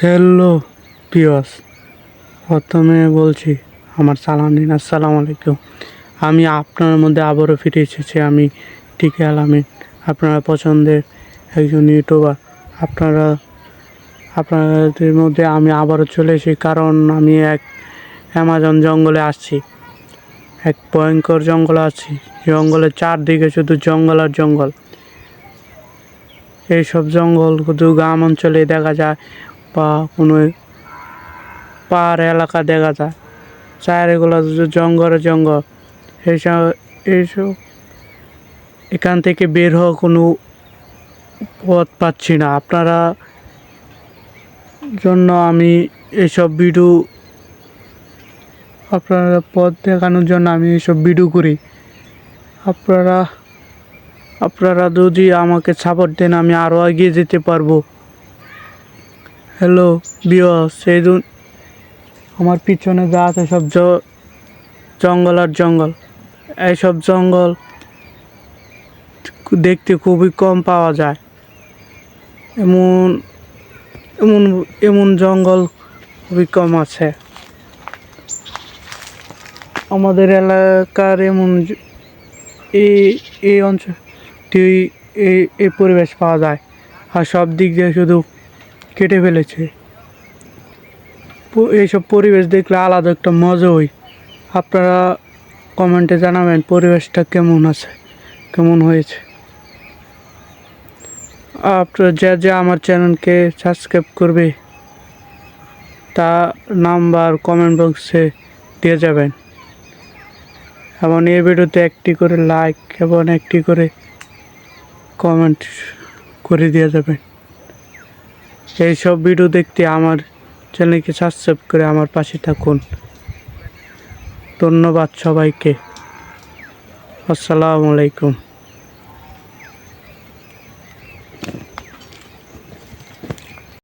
Hello পিওস প্রথমে বলছি, আমার সালাম দিন আসসালামু আলাইকুম। আমি আপনার মধ্যে আবারও ফিরে এসেছি, আমি টিকে আলামিন আপনারা পছন্দের একজন ইউটিউবার। আপনারা, আপনাদের মধ্যে আমি আবারও চলে এসেছি, কারণ আমি এক অ্যামাজন জঙ্গলে আসছি। এক ভয়ঙ্কর জঙ্গলে আছি জঙ্গলের চারদিকে শুধু জঙ্গল আর জঙ্গল। এইসব জঙ্গল, শুধু গ্রাম অঞ্চলে দেখা যায়। বা কোনো পাহাড় এলাকা দেখা যায়। চারিগুলো জঙ্গলে জঙ্গল। এইসব এইসব, এখান থেকে বের হওয়া কোনো পথ পাচ্ছি না। আপনারা জন্য আমি এইসব ভিডিও আপনারা পথ দেখানোর জন্য আমি এইসব ভিডিও করি। আপনারা আপনারা যদি আমাকে সাপোর্ট দেন, আমি আরও এগিয়ে যেতে পারব। হ্যালো বিয় সেই দু- আমার পিছনে যা আছে সব জঙ্গল আর জঙ্গল। এইসব জঙ্গল দেখতে খুবই কম পাওয়া যায়। এমন এমন এমন জঙ্গল খুবই কম আছে। আমাদের এলাকার এমন এই এই অঞ্চল এই এই- এই পরিবেশ পাওয়া যায়। আর সব দিক দিয়ে শুধু কেটে ফেলেছে। এইসব পরিবেশ দেখলে আলাদা একটা মজা হয়। আপনারা কমেন্টে জানাবেন পরিবেশটা কেমন আছে, কেমন হয়েছে। আপনারা যে যে আমার চ্যানেলকে সাবস্ক্রাইব করবে, তা নাম্বার কমেন্ট বক্সে দিয়ে যাবেন। এবং এই ভিডিওতে একটি করে লাইক এবং একটি করে কমেন্ট করে দিয়ে যাবেন। এইসব ভিডিও দেখতে আমার চ্যানেলকে সাবস্ক্রাইব করে আমার পাশে থাকুন। ধন্যবাদ সবাইকে। আসসালামু আলাইকুম।